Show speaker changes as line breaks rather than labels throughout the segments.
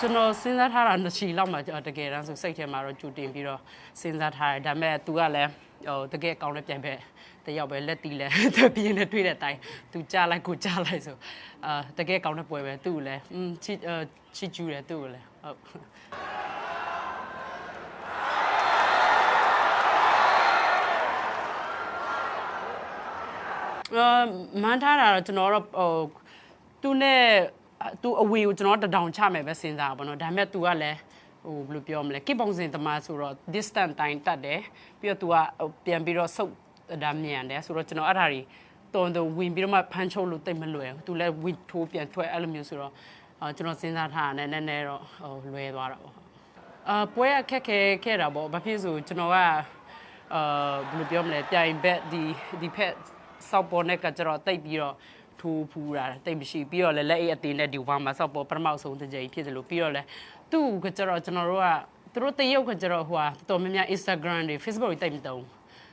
ကျွန်တော်စဉ်းစားထားတာနှစ်ချီလောက်မှတကယ်တမ်းဆိုစိတ်ထဲမှာတော့ကြိုတင်ပြီးတော့စဉ်းစားထားတယ်ဒါပေမဲ့ तू ကလည်းဟိုတကယ်ကောင်းတဲ့ပြိုင်ပဲတယောက်ပဲလက်တီးလဲ သူပြင်းနေတွေ့တဲ့အတိုင်း तू ကြားလိုက်ကိုကြားလိုက်ဆိုအာတကယ်ကောင်းတဲ့ပွဲပဲသူ့ကိုလည်းอืมချစ်အာချစ်ကျူးတယ်သူ့ကိုလည်းဟုတ် အာမန်ထားတာတော့ကျွန်တော်တော့ဟိုသူနဲ့ သူအဝေကိုကျွန်တော်တဒေါင်ချမယ်ပဲစဉ်းစားတာပေါ့နော်ဒါပေမဲ့ तू ကလည်းဟိုဘယ်လိုပြောမလဲကိပုံစင်သမားဆိုတော့ distance တိုင်းတတ်တယ်ပြီးတော့ तू ကဟိုပြန်ပြီးတော့ဆုတ်ဒါမြန်တယ်ဆိုတော့ကျွန်တော်အဲ့ဒါတွေတော်တော်ဝင်ပြီးတော့မှဖမ်းချုပ်လို့တိတ်မလွယ်ဘူး तू လည်းဝင်ထိုးပြန်ထွက်အဲ့လိုမျိုးဆိုတော့အာကျွန်တော်စဉ်းစားထားတာနဲ့နည်းနည်းတော့ဟိုလွယ်သွားတာပေါ့အာပွဲအခက်ခဲခဲ့တာပေါ့ဘာဖြစ်ဆိုကျွန်တော်က အာဘယ်လိုပြောမလဲပြိုင်ဘက်ဒီဒီဖက်စောက်ပေါ်နဲ့ကကြတော့တိတ်ပြီးတော့ ထိုးဖူးတာတိတ်မရှိပြီးတော့လည်းလက်အိတ်အသေးနဲ့ဒီဝါမှာစောက်ပေါ်ပထမဆုံးတစ်ကြိမ်ဖြစ်တယ်လို့ပြီးတော့လည်းသူ့ကကြတော့ကျွန်တော်တို့ကသူတို့တရုတ်ကကြတော့ဟိုဟာတော်တော်များများ Instagram တွေ Facebook တွေတိတ်မတုံး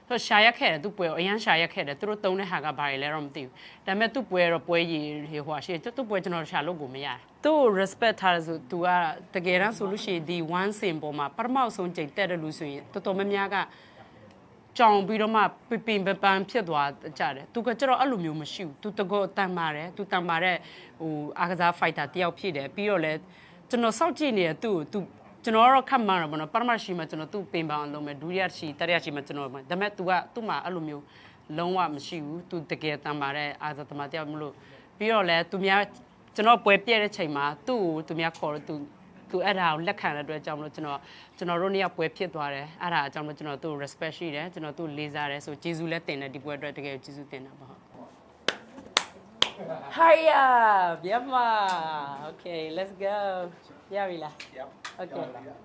သူရှာရက်ခဲ့တယ်သူပွဲအရန်ရှာရက်ခဲ့တယ်သူတို့တုံးတဲ့ဟာကဘာတွေလဲတော့မသိဘူးဒါပေမဲ့သူ့ပွဲတော့ပွဲရည်ဟိုဟာရှေ့သူ့ပွဲကျွန်တော်ရှာလို့ကိုမရသူ့ respect ထားတယ်ဆိုသူကတကယ်တမ်းဆိုလို့ရှိရင်ဒီ one sim ပေါ်မှာပထမဆုံးကြိမ်တက်တယ်လို့ဆိုရင်တော်တော်များများက ကြောင်ပြီးတော့မှပပင်ပပန်ဖြစ်သွားကြတယ်သူကကျတော့အဲ့လိုမျိုးမရှိဘူးသူတကောတန်ပါတယ်သူတန်ပါတဲ့ဟိုအာကစားဖိုက်တာတယောက်ဖြစ်တယ်ပြီးတော့လဲကျွန်တော်စောင့်ကြည့်နေတဲ့သူ့ကိုသူကျွန်တော်ကတော့ခတ်မှန်းတော့ဗောနော်ပထမရှိမှကျွန်တော်သူ့ပင်ပန်အောင်လုပ်မယ်ဒုတိယရှိတတိယရှိမှကျွန်တော်ဒါပေမဲ့ तू ကသူ့မှာအဲ့လိုမျိုးလုံးဝမရှိဘူး तू တကယ်တန်ပါတဲ့အာဇာသမားတယောက်မလို့ပြီးတော့လဲသူများကျွန်တော်ပွဲပြည့်တဲ့ချိန်မှာသူ့ကိုသူများခေါ်တော့သူ သူအဲ့ဒါကိုလက်ခံတဲ့အတွက်ကြောင့်မလို့ကျွန်တော်ကျွန်တော်တို့နေ့ကပွဲဖြစ်သွားတယ်အဲ့ဒါအကြောင်းမလို့ကျွန်တော်သူ့ကို respect ရှိတယ်ကျွန်တော်သူ့ကိုလေးစားတယ်ဆိုကျေးဇူးလည်းတင်တယ်ဒီပွဲအတွက်တကယ်ကျေးဇူးတင်တာပါဟုတ် Hiya ပြန်မ Okay let's go ရပြီလား
Yep.
Okay